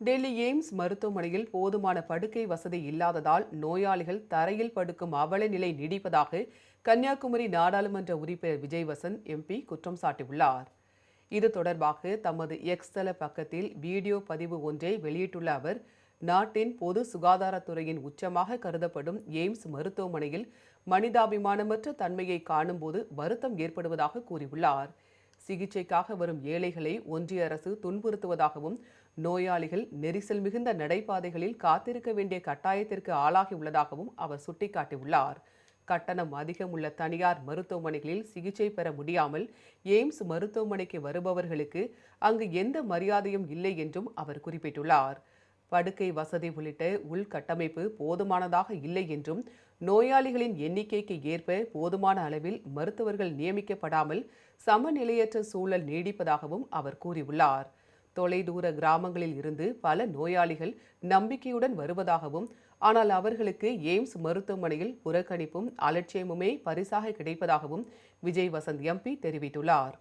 Delhi AIIMS மருத்துவமனையில் போதுமான படுக்கை வசதி இல்லாததால் நோயாளிகள் தரையில் படுக்கும் அவல நிலை நீடிப்பதாக கன்னியாகுமரி நாடாளுமன்ற உறுப்பினர் விஜய்வசன் எம்பி குற்றம் சாட்டியுள்ளார். இது தொடர்பாக தமது எக்ஸ் தள பக்கத்தில் வீடியோ பதிவு ஒன்றை வெளியிட்டுள்ள அவர் நாட்டின் பொது சுகாதாரத்துறையின் உச்சமாக கருதப்படும் எய்ம்ஸ் மருத்துவமனையில் மனிதாபிமானமற்ற தன்மையை காணும்போது வருத்தம் ஏற்படுவதாக கூறியுள்ளார். சிகிச்சைக்காக வரும் ஏழைகளை ஒன்றிய அரசு துன்புறுத்துவதாகவும் நோயாளிகள் நெரிசல் மிகுந்த நடைபாதைகளில் காத்திருக்க வேண்டிய கட்டாயத்திற்கு ஆளாகியுள்ளதாகவும் அவர் சுட்டிக்காட்டியுள்ளார். கட்டணம் அதிகம் உள்ள தனியார் மருத்துவமனைகளில் சிகிச்சை பெற முடியாமல் எய்ம்ஸ் மருத்துவமனைக்கு வருபவர்களுக்கு அங்கு எந்த மரியாதையும் இல்லை என்றும் அவர் குறிப்பிட்டுள்ளார். படுக்கை வசதி உள்ளிட்ட உள்கட்டமைப்பு போதுமானதாக இல்லை என்றும் நோயாளிகளின் எண்ணிக்கைக்கு ஏற்ப போதுமான அளவில் மருத்துவர்கள் நியமிக்கப்படாமல் சமநிலையற்ற சூழல் நீடிப்பதாகவும் அவர் கூறியுள்ளார். தொலைதூர கிராமங்களில் இருந்து பல நோயாளிகள் நம்பிக்கையுடன் வருவதாகவும் ஆனால் அவர்களுக்கு எய்ம்ஸ் மருத்துவமனையில் புறக்கணிப்பும் அலட்சியமுமே பரிசாக கிடைப்பதாகவும் விஜய் வசந்த் எம்பி தெரிவித்துள்ளார்.